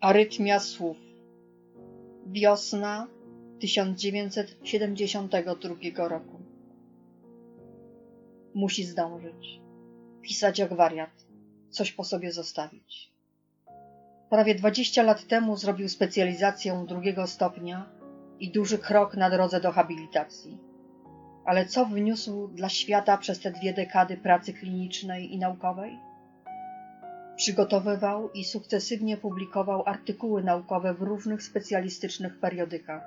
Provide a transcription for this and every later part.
Arytmia słów. Wiosna 1972 roku. Musi zdążyć. Pisać jak wariat. Coś po sobie zostawić. Prawie 20 lat temu zrobił specjalizację drugiego stopnia i duży krok na drodze do habilitacji. Ale co wniósł dla świata przez te dwie dekady pracy klinicznej i naukowej? Przygotowywał i sukcesywnie publikował artykuły naukowe w różnych specjalistycznych periodykach.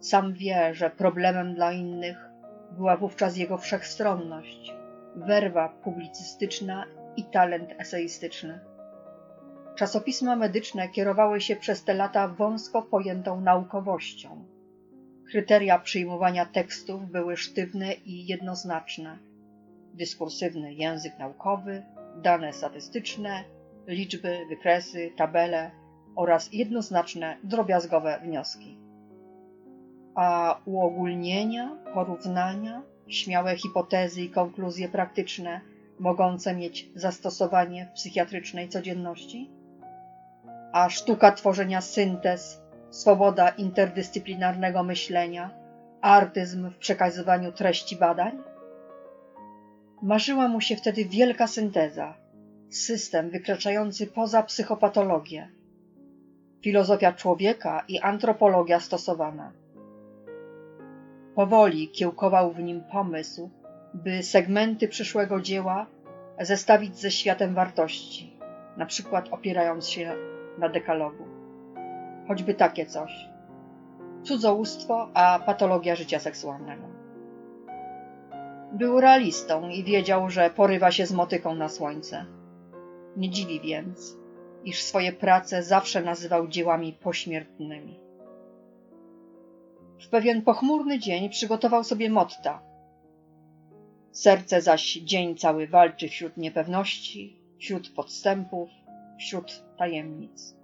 Sam wie, że problemem dla innych była wówczas jego wszechstronność, werwa publicystyczna i talent eseistyczny. Czasopisma medyczne kierowały się przez te lata wąsko pojętą naukowością. Kryteria przyjmowania tekstów były sztywne i jednoznaczne. Dyskursywny język naukowy, dane statystyczne, liczby, wykresy, tabele oraz jednoznaczne, drobiazgowe wnioski. A uogólnienia, porównania, śmiałe hipotezy i konkluzje praktyczne mogące mieć zastosowanie w psychiatrycznej codzienności? A sztuka tworzenia syntez, swoboda interdyscyplinarnego myślenia, artyzm w przekazywaniu treści badań? Marzyła mu się wtedy wielka synteza, system wykraczający poza psychopatologię, filozofia człowieka i antropologia stosowana. Powoli kiełkował w nim pomysł, by segmenty przyszłego dzieła zestawić ze światem wartości, na przykład opierając się na dekalogu. Choćby takie coś. Cudzołóstwo, a patologia życia seksualnego. Był realistą i wiedział, że porywa się z motyką na słońce. Nie dziwi więc, iż swoje prace zawsze nazywał dziełami pośmiertnymi. W pewien pochmurny dzień przygotował sobie motta. Serce zaś dzień cały walczy wśród niepewności, wśród podstępów, wśród tajemnic.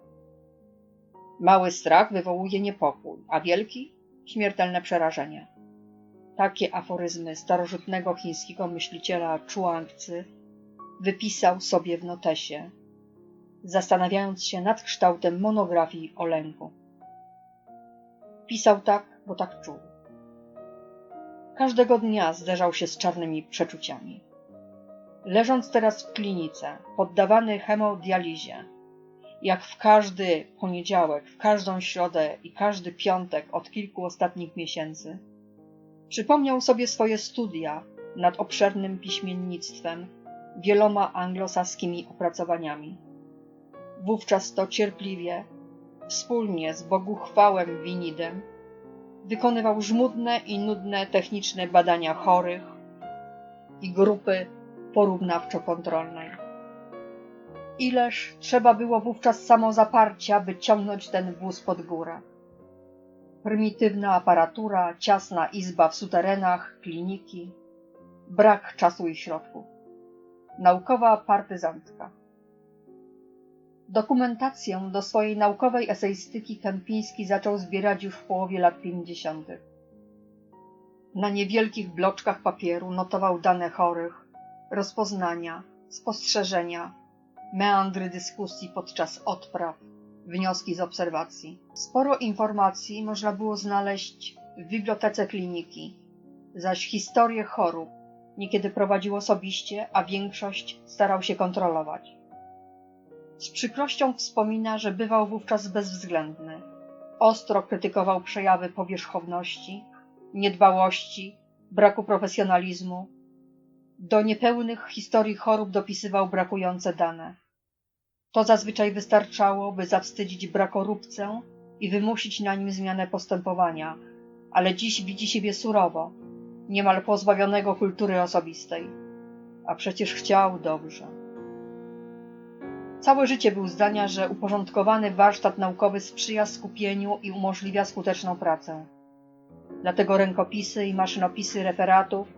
Mały strach wywołuje niepokój, a wielki śmiertelne przerażenie. Takie aforyzmy starożytnego chińskiego myśliciela Chuangzi wypisał sobie w notesie, zastanawiając się nad kształtem monografii o lęku. Pisał tak, bo tak czuł. Każdego dnia zderzał się z czarnymi przeczuciami. Leżąc teraz w klinice, poddawany hemodializie, jak w każdy poniedziałek, w każdą środę i każdy piątek od kilku ostatnich miesięcy, przypomniał sobie swoje studia nad obszernym piśmiennictwem, wieloma anglosaskimi opracowaniami. Wówczas to cierpliwie, wspólnie z Boguchwałem Winidem, wykonywał żmudne i nudne techniczne badania chorych i grupy porównawczo-kontrolnej. Ileż trzeba było wówczas samozaparcia, by ciągnąć ten wóz pod górę. Prymitywna aparatura, ciasna izba w suterenach, kliniki, brak czasu i środków. Naukowa partyzantka. Dokumentację do swojej naukowej eseistyki Kępiński zaczął zbierać już w połowie lat pięćdziesiątych. Na niewielkich bloczkach papieru notował dane chorych, rozpoznania, spostrzeżenia, meandry dyskusji podczas odpraw, wnioski z obserwacji. Sporo informacji można było znaleźć w bibliotece kliniki, zaś historię chorób niekiedy prowadził osobiście, a większość starał się kontrolować. Z przykrością wspomina, że bywał wówczas bezwzględny. Ostro krytykował przejawy powierzchowności, niedbałości, braku profesjonalizmu. Do niepełnych historii chorób dopisywał brakujące dane. To zazwyczaj wystarczało, by zawstydzić brakoróbcę i wymusić na nim zmianę postępowania, ale dziś widzi siebie surowo, niemal pozbawionego kultury osobistej. A przecież chciał dobrze. Całe życie był zdania, że uporządkowany warsztat naukowy sprzyja skupieniu i umożliwia skuteczną pracę. Dlatego rękopisy i maszynopisy referatów,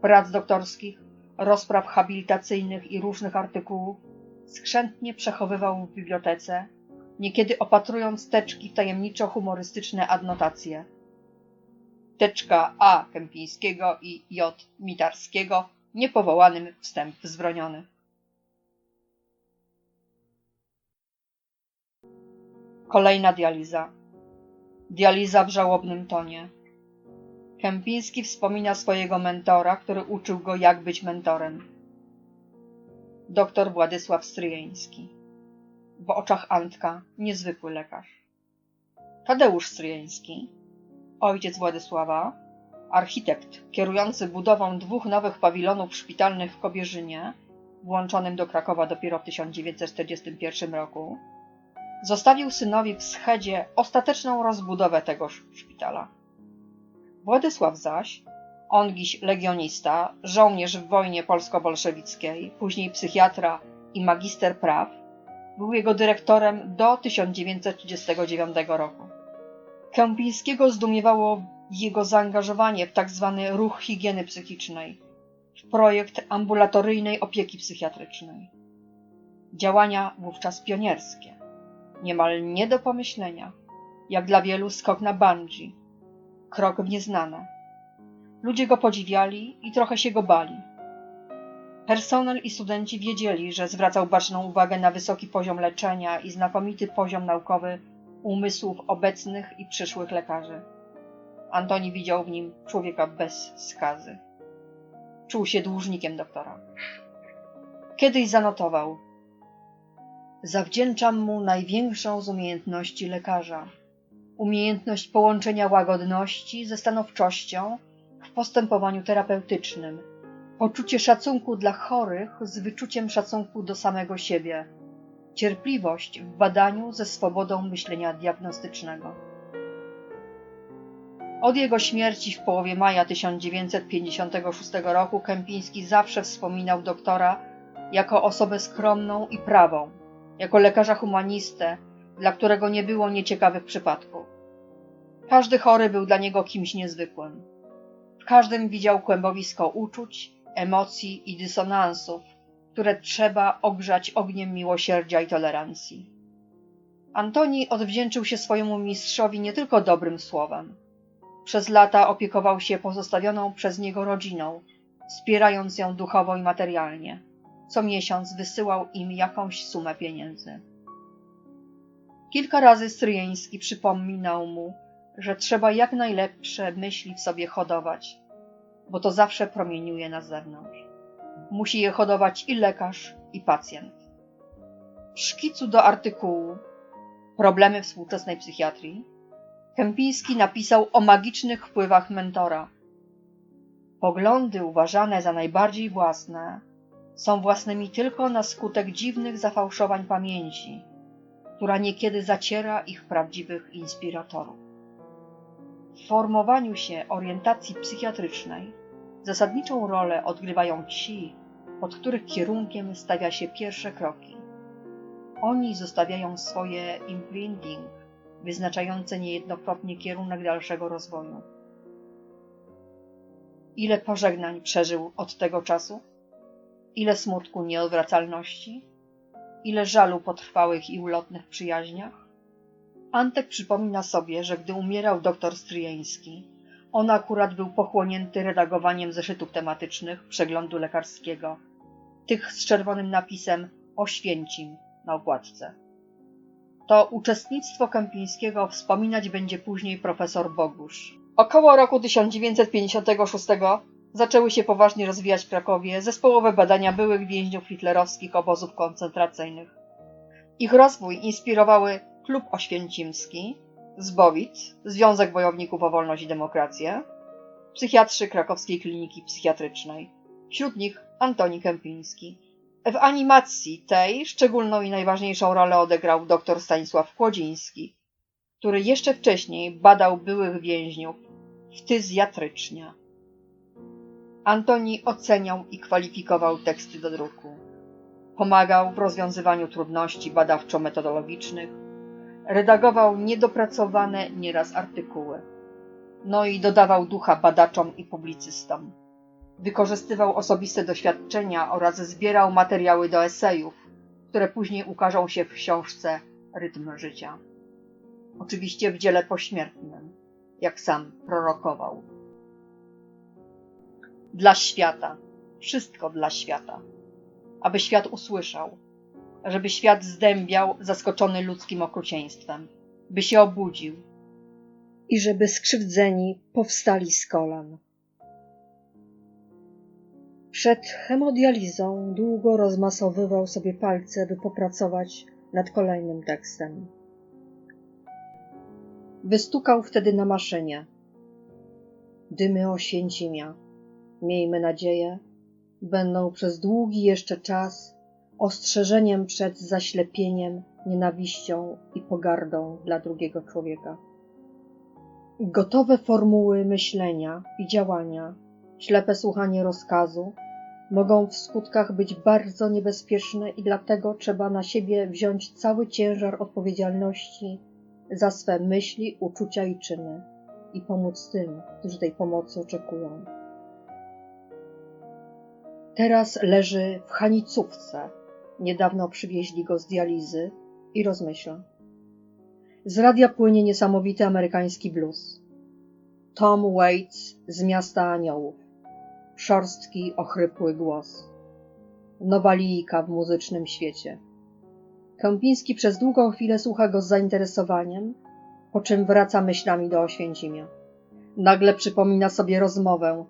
prac doktorskich, rozpraw habilitacyjnych i różnych artykułów skrzętnie przechowywał w bibliotece, niekiedy opatrując teczki w tajemniczo-humorystyczne adnotacje. Teczka A. Kępińskiego i J. Mitarskiego, niepowołanym wstęp wzbroniony. Kolejna dializa. Dializa w żałobnym tonie. Kępiński wspomina swojego mentora, który uczył go, jak być mentorem. Doktor Władysław Stryjeński. W oczach Antka niezwykły lekarz. Tadeusz Stryjeński, ojciec Władysława, architekt kierujący budową dwóch nowych pawilonów szpitalnych w Kobierzynie, włączonym do Krakowa dopiero w 1941 roku, zostawił synowi w Schedzie ostateczną rozbudowę tegoż szpitala. Władysław zaś, ongiś legionista, żołnierz w wojnie polsko-bolszewickiej, później psychiatra i magister praw, był jego dyrektorem do 1939 roku. Kępińskiego zdumiewało jego zaangażowanie w tzw. ruch higieny psychicznej, w projekt ambulatoryjnej opieki psychiatrycznej. Działania wówczas pionierskie, niemal nie do pomyślenia, jak dla wielu skok na bungee, krok w nieznane. Ludzie go podziwiali i trochę się go bali. Personel i studenci wiedzieli, że zwracał baczną uwagę na wysoki poziom leczenia i znakomity poziom naukowy umysłów obecnych i przyszłych lekarzy. Antoni widział w nim człowieka bez skazy. Czuł się dłużnikiem doktora. Kiedyś zanotował: Zawdzięczam mu największą z umiejętności lekarza umiejętność połączenia łagodności ze stanowczością postępowaniu terapeutycznym, poczucie szacunku dla chorych z wyczuciem szacunku do samego siebie, cierpliwość w badaniu ze swobodą myślenia diagnostycznego. Od jego śmierci w połowie maja 1956 roku Kępiński zawsze wspominał doktora jako osobę skromną i prawą, jako lekarza humanistę, dla którego nie było nieciekawych przypadków. Każdy chory był dla niego kimś niezwykłym. W każdym widział kłębowisko uczuć, emocji i dysonansów, które trzeba ogrzać ogniem miłosierdzia i tolerancji. Antoni odwdzięczył się swojemu mistrzowi nie tylko dobrym słowem. Przez lata opiekował się pozostawioną przez niego rodziną, wspierając ją duchowo i materialnie. Co miesiąc wysyłał im jakąś sumę pieniędzy. Kilka razy Stryjeński przypominał mu, że trzeba jak najlepsze myśli w sobie hodować, bo to zawsze promieniuje na zewnątrz. Musi je hodować i lekarz, i pacjent. W szkicu do artykułu Problemy współczesnej psychiatrii Kępiński napisał o magicznych wpływach mentora. Poglądy uważane za najbardziej własne są własnymi tylko na skutek dziwnych zafałszowań pamięci, która niekiedy zaciera ich prawdziwych inspiratorów. W formowaniu się orientacji psychiatrycznej zasadniczą rolę odgrywają ci, pod których kierunkiem stawia się pierwsze kroki. Oni zostawiają swoje imprinting, wyznaczające niejednokrotnie kierunek dalszego rozwoju. Ile pożegnań przeżył od tego czasu? Ile smutku nieodwracalności? Ile żalu po trwałych i ulotnych przyjaźniach? Antek przypomina sobie, że gdy umierał doktor Stryjeński, on akurat był pochłonięty redagowaniem zeszytów tematycznych przeglądu lekarskiego, tych z czerwonym napisem Oświęcim na okładce. To uczestnictwo Kępińskiego wspominać będzie później profesor Bogusz. Około roku 1956 zaczęły się poważnie rozwijać w Krakowie zespołowe badania byłych więźniów hitlerowskich obozów koncentracyjnych. Ich rozwój inspirowały Klub Oświęcimski, Zbowic, Związek Wojowników o Wolność i Demokrację, psychiatrzy Krakowskiej Kliniki Psychiatrycznej. Wśród nich Antoni Kępiński. W animacji tej szczególną i najważniejszą rolę odegrał dr Stanisław Kłodziński, który jeszcze wcześniej badał byłych więźniów ftyzjatrycznie. Antoni oceniał i kwalifikował teksty do druku. Pomagał w rozwiązywaniu trudności badawczo-metodologicznych, redagował niedopracowane nieraz artykuły. No i dodawał ducha badaczom i publicystom. Wykorzystywał osobiste doświadczenia oraz zbierał materiały do esejów, które później ukażą się w książce Rytm życia. Oczywiście w dziele pośmiertnym, jak sam prorokował. Dla świata, wszystko dla świata, aby świat usłyszał, żeby świat zdębiał, zaskoczony ludzkim okrucieństwem. by się obudził. i żeby skrzywdzeni powstali z kolan. Przed hemodializą długo rozmasowywał sobie palce, by popracować nad kolejnym tekstem. Wystukał wtedy na maszynie. Dymy Oświęcimia, miejmy nadzieję, będą przez długi jeszcze czas ostrzeżeniem przed zaślepieniem, nienawiścią i pogardą dla drugiego człowieka. Gotowe formuły myślenia i działania, ślepe słuchanie rozkazu, mogą w skutkach być bardzo niebezpieczne i dlatego trzeba na siebie wziąć cały ciężar odpowiedzialności za swe myśli, uczucia i czyny i pomóc tym, którzy tej pomocy oczekują. Teraz leży w Hanicówce. Niedawno przywieźli go z dializy i rozmyśla. Z radia płynie niesamowity amerykański blues. Tom Waits z Miasta Aniołów. Szorstki, ochrypły głos. Nowa lijka w muzycznym świecie. Kępiński przez długą chwilę słucha go z zainteresowaniem, po czym wraca myślami do Oświęcimia. Nagle przypomina sobie rozmowę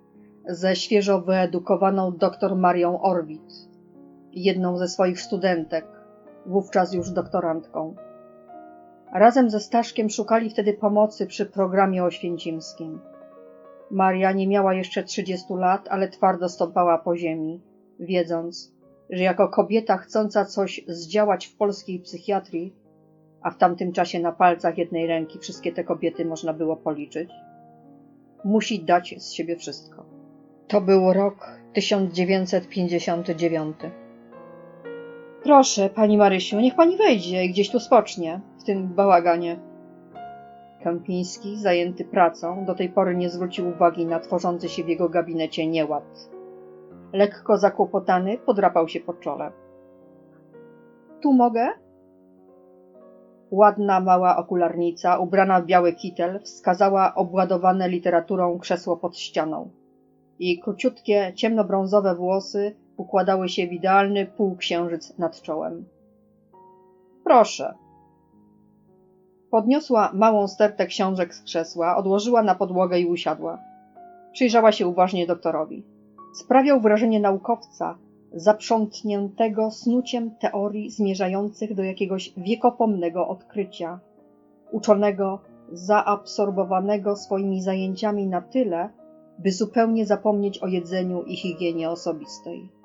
ze świeżo wyedukowaną dr Marią Orbit, jedną ze swoich studentek, wówczas już doktorantką. Razem ze Staszkiem szukali wtedy pomocy przy programie oświęcimskim. Maria nie miała jeszcze 30 lat, ale twardo stąpała po ziemi, wiedząc, że jako kobieta chcąca coś zdziałać w polskiej psychiatrii, a w tamtym czasie na palcach jednej ręki wszystkie te kobiety można było policzyć, musi dać z siebie wszystko. To był rok 1959. Proszę, pani Marysiu, niech pani wejdzie i gdzieś tu spocznie, w tym bałaganie. Kępiński, zajęty pracą, do tej pory nie zwrócił uwagi na tworzący się w jego gabinecie nieład. Lekko zakłopotany, podrapał się po czole. Tu mogę? Ładna, mała okularnica, ubrana w biały kitel, wskazała obładowane literaturą krzesło pod ścianą. Jej króciutkie, ciemnobrązowe włosy układały się w idealny półksiężyc nad czołem. Proszę. Podniosła małą stertę książek z krzesła, odłożyła na podłogę i usiadła. Przyjrzała się uważnie doktorowi. Sprawiał wrażenie naukowca, zaprzątniętego snuciem teorii zmierzających do jakiegoś wiekopomnego odkrycia, uczonego, zaabsorbowanego swoimi zajęciami na tyle, by zupełnie zapomnieć o jedzeniu i higienie osobistej.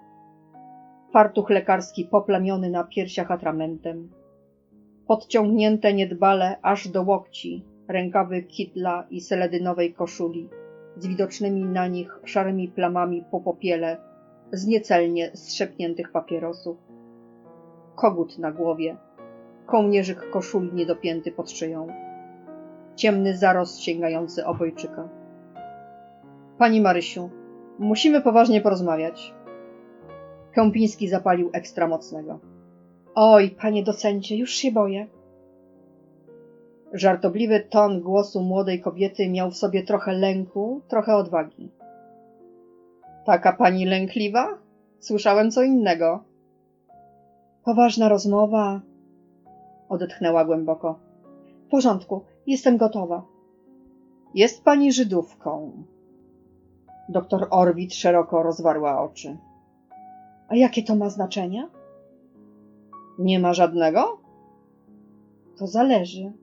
Fartuch lekarski poplamiony na piersiach atramentem, podciągnięte niedbale aż do łokci rękawy kitla i seledynowej koszuli, z widocznymi na nich szarymi plamami po popiele, z niecelnie strzepniętych papierosów. Kogut na głowie, kołnierzyk koszuli niedopięty pod szyją, ciemny zarost sięgający obojczyka. Pani Marysiu, musimy poważnie porozmawiać. Kępiński zapalił ekstra mocnego. Oj, panie docencie, już się boję. Żartobliwy ton głosu młodej kobiety miał w sobie trochę lęku, trochę odwagi. Taka pani lękliwa? Słyszałem co innego. Poważna rozmowa. Odetchnęła głęboko. W porządku, jestem gotowa. Jest pani Żydówką. Doktor Orwit szeroko rozwarła oczy. A jakie to ma znaczenie? Nie ma żadnego? To zależy.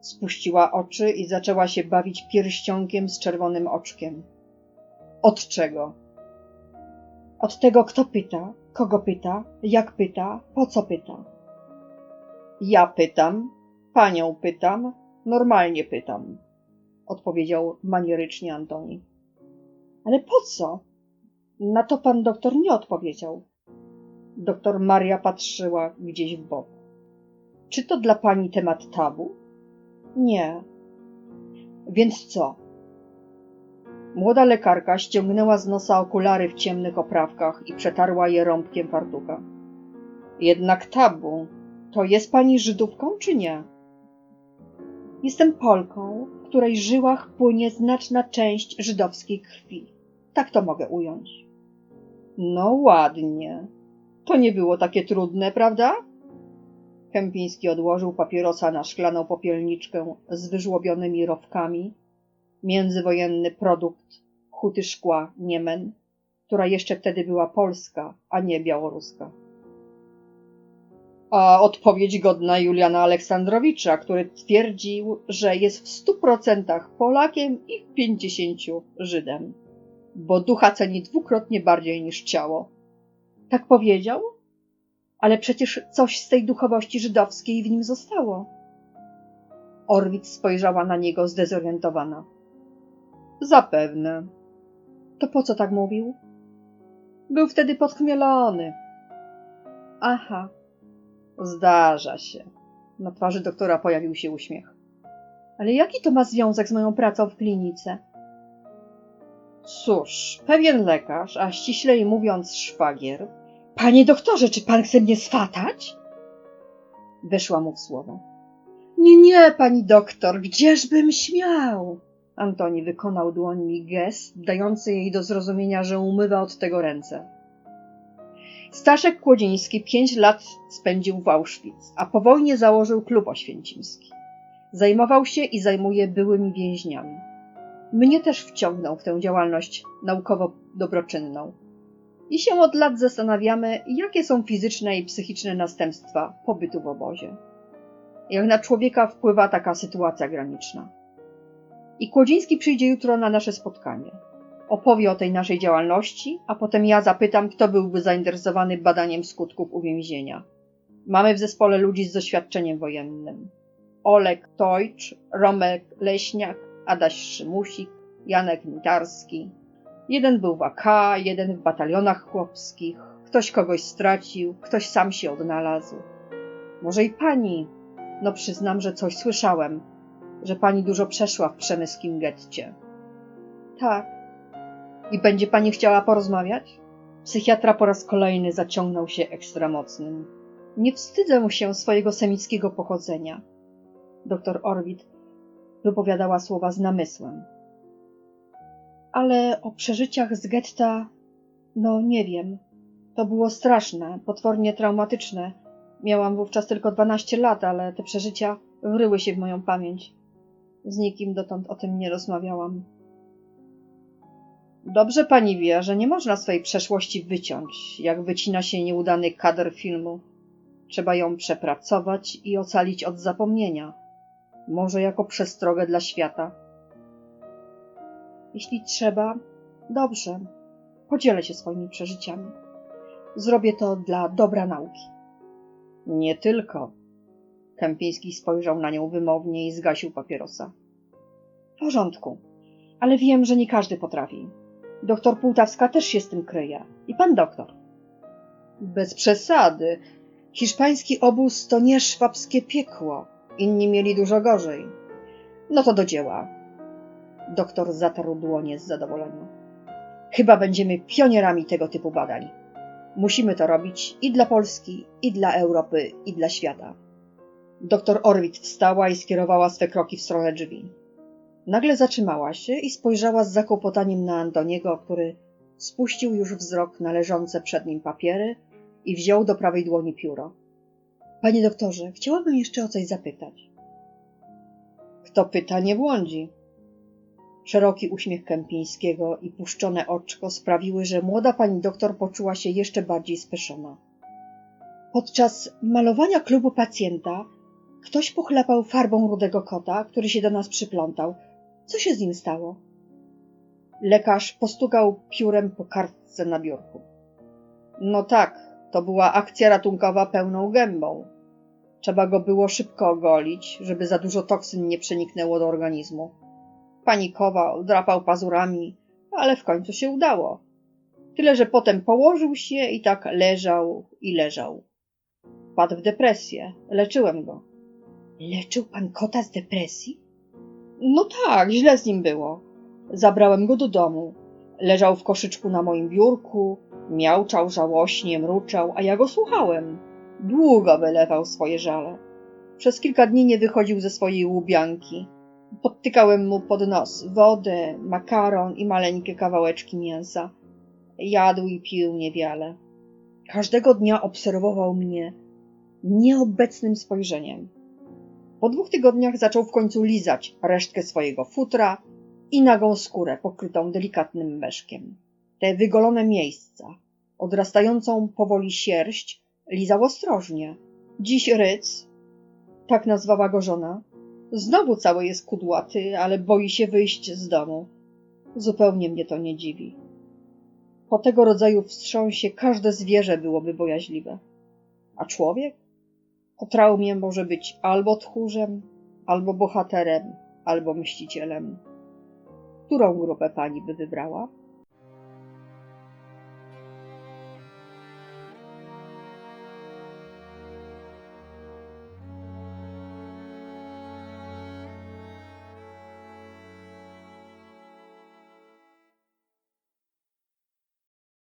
Spuściła oczy i zaczęła się bawić pierścionkiem z czerwonym oczkiem. Od czego? Od tego, kto pyta, kogo pyta, jak pyta, po co pyta. Ja pytam, panią pytam, normalnie pytam, odpowiedział manierycznie Antoni. Ale po co? Na to pan doktor nie odpowiedział. Doktor Maria patrzyła gdzieś w bok. Czy to dla pani temat tabu? Nie. Więc co? Młoda lekarka ściągnęła z nosa okulary w ciemnych oprawkach i przetarła je rąbkiem fartucha. Jednak tabu. To jest pani Żydówką, czy nie? Jestem Polką, w której żyłach płynie znaczna część żydowskiej krwi. Tak to mogę ująć. No ładnie. To nie było takie trudne, prawda? Kępiński odłożył papierosa na szklaną popielniczkę z wyżłobionymi rowkami. Międzywojenny produkt huty szkła Niemen, która jeszcze wtedy była polska, a nie białoruska. A odpowiedź godna Juliana Aleksandrowicza, który twierdził, że jest w stu procentach Polakiem i w pięćdziesięciu Żydem, bo ducha ceni dwukrotnie bardziej niż ciało. Tak powiedział? Ale przecież coś z tej duchowości żydowskiej w nim zostało. Orwit spojrzała na niego zdezorientowana. Zapewne. To po co tak mówił? Był wtedy podchmielony. Aha, zdarza się. Na twarzy doktora pojawił się uśmiech. Ale jaki to ma związek z moją pracą w klinice? Cóż, pewien lekarz, a ściślej mówiąc szwagier. Panie doktorze, czy pan chce mnie swatać? Weszła mu w słowo. Nie, nie, pani doktor, gdzieżbym śmiał? Antoni wykonał dłońmi gest, dający jej do zrozumienia, że umywa od tego ręce. Staszek Kłodziński pięć lat spędził w Auschwitz, a po wojnie założył klub oświęcimski. Zajmował się i zajmuje byłymi więźniami. Mnie też wciągnął w tę działalność naukowo-dobroczynną. I się od lat zastanawiamy, jakie są fizyczne i psychiczne następstwa pobytu w obozie. Jak na człowieka wpływa taka sytuacja graniczna. I Kłodziński przyjdzie jutro na nasze spotkanie. Opowie o tej naszej działalności, a potem ja zapytam, kto byłby zainteresowany badaniem skutków uwięzienia. Mamy w zespole ludzi z doświadczeniem wojennym. Olek Tojcz, Romek Leśniak, Adaś Szymusik, Janek Mitarski. Jeden był w AK, jeden w batalionach chłopskich. Ktoś kogoś stracił, ktoś sam się odnalazł. Może i pani. No przyznam, że coś słyszałem, że pani dużo przeszła w przemyskim getcie. Tak. I będzie pani chciała porozmawiać? Psychiatra po raz kolejny zaciągnął się ekstra mocnym. Nie wstydzę się swojego semickiego pochodzenia. Doktor Orwit wypowiadała słowa z namysłem. Ale o przeżyciach z getta, no nie wiem. To było straszne, potwornie traumatyczne. Miałam wówczas tylko 12 lat, ale te przeżycia wryły się w moją pamięć. Z nikim dotąd o tym nie rozmawiałam. Dobrze pani wie, że nie można swojej przeszłości wyciąć, jak wycina się nieudany kadr filmu. Trzeba ją przepracować i ocalić od zapomnienia. Może jako przestrogę dla świata. Jeśli trzeba, dobrze. Podzielę się swoimi przeżyciami. Zrobię to dla dobra nauki. Nie tylko. Kępiński spojrzał na nią wymownie i zgasił papierosa. W porządku, ale wiem, że nie każdy potrafi. Doktor Półtawska też się z tym kryje. I pan doktor. Bez przesady. Hiszpański obóz to nie szwabskie piekło. Inni mieli dużo gorzej. No to do dzieła. Doktor zatarł dłonie z zadowolenia. Chyba będziemy pionierami tego typu badań. Musimy to robić i dla Polski, i dla Europy, i dla świata. Doktor Orwit wstała i skierowała swe kroki w stronę drzwi. Nagle zatrzymała się i spojrzała z zakłopotaniem na Antoniego, który spuścił już wzrok na leżące przed nim papiery i wziął do prawej dłoni pióro. Panie doktorze, chciałabym jeszcze o coś zapytać. Kto pyta, nie błądzi. Szeroki uśmiech Kępińskiego i puszczone oczko sprawiły, że młoda pani doktor poczuła się jeszcze bardziej speszona. Podczas malowania klubu pacjenta ktoś pochlapał farbą rudego kota, który się do nas przyplątał. Co się z nim stało? Lekarz postukał piórem po kartce na biurku. No tak, to była akcja ratunkowa pełną gębą. Trzeba go było szybko ogolić, żeby za dużo toksyn nie przeniknęło do organizmu. Panikował, drapał pazurami, ale w końcu się udało. Tyle, że potem położył się i tak leżał i leżał. Padł w depresję. Leczyłem go. Leczył pan kota z depresji? No tak, źle z nim było. Zabrałem go do domu. Leżał w koszyczku na moim biurku, miauczał żałośnie, mruczał, a ja go słuchałem. Długo wylewał swoje żale. Przez kilka dni nie wychodził ze swojej łubianki. Podtykałem mu pod nos wodę, makaron i maleńkie kawałeczki mięsa. Jadł i pił niewiele. Każdego dnia obserwował mnie, nieobecnym spojrzeniem. Po dwóch tygodniach zaczął w końcu lizać resztkę swojego futra i nagą skórę pokrytą delikatnym meszkiem. Te wygolone miejsca, odrastającą powoli sierść, lizał ostrożnie. Dziś ryc, tak nazwała go żona, znowu cały jest kudłaty, ale boi się wyjść z domu. Zupełnie mnie to nie dziwi. Po tego rodzaju wstrząsie każde zwierzę byłoby bojaźliwe. A człowiek? Po traumie może być albo tchórzem, albo bohaterem, albo mścicielem. Którą grupę pani by wybrała?